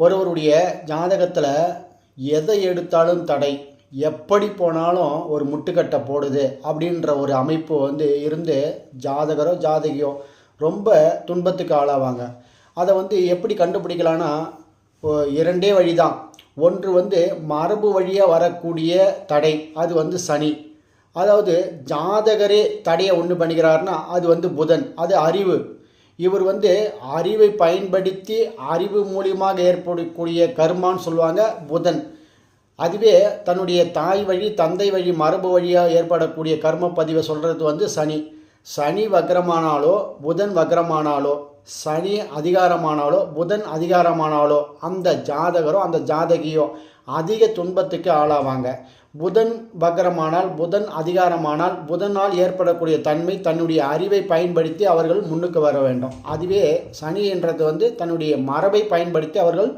ஒருவருடைய ஜாதகத்தில் எதை எடுத்தாலும் தடை. எப்படி போனாலும் ஒரு முட்டுக்கட்டை போடுது அப்படின்ற ஒரு அமைப்பு வந்து இருந்து ஜாதகரோ ஜாதகியோ ரொம்ப துன்பத்துக்கு ஆளாவாங்க. அதை வந்து எப்படி கண்டுபிடிக்கலான்னா இரண்டே வழி தான் ஒன்று வந்து மரபு வழியாக வரக்கூடிய தடை அது வந்து சனி. அதாவது ஜாதகரே தடையை ஒன்று பண்ணிக்கிறாருன்னா அது வந்து புதன். அது அறிவு. இவர் வந்து அறிவை பயன்படுத்தி அறிவு மூலியமாக ஏற்படக்கூடிய கர்மான்னு சொல்லுவாங்க புதன். அதுவே தன்னுடைய தாய் வழி தந்தை வழி மரபு வழியாக ஏற்படக்கூடிய கர்ம பதிவை சொல்கிறது வந்து சனி. சனி வக்ரமானாலோ புதன் வக்ரமானாலோ சனி அதிகாரமானாலோ புதன் அதிகாரமானாலோ அந்த ஜாதகரோ அந்த ஜாதகியோ அதிக துன்பத்துக்கு ஆளாவாங்க. புதன் வக்கரமானால் புதன் அதிகாரமானால் புதனால் ஏற்படக்கூடிய தன்மை தன்னுடைய அறிவை பயன்படுத்தி அவர்கள் முன்னுக்கு வர வேண்டும். அதுவே சனி என்றது வந்து தன்னுடைய மரபை பயன்படுத்தி அவர்கள்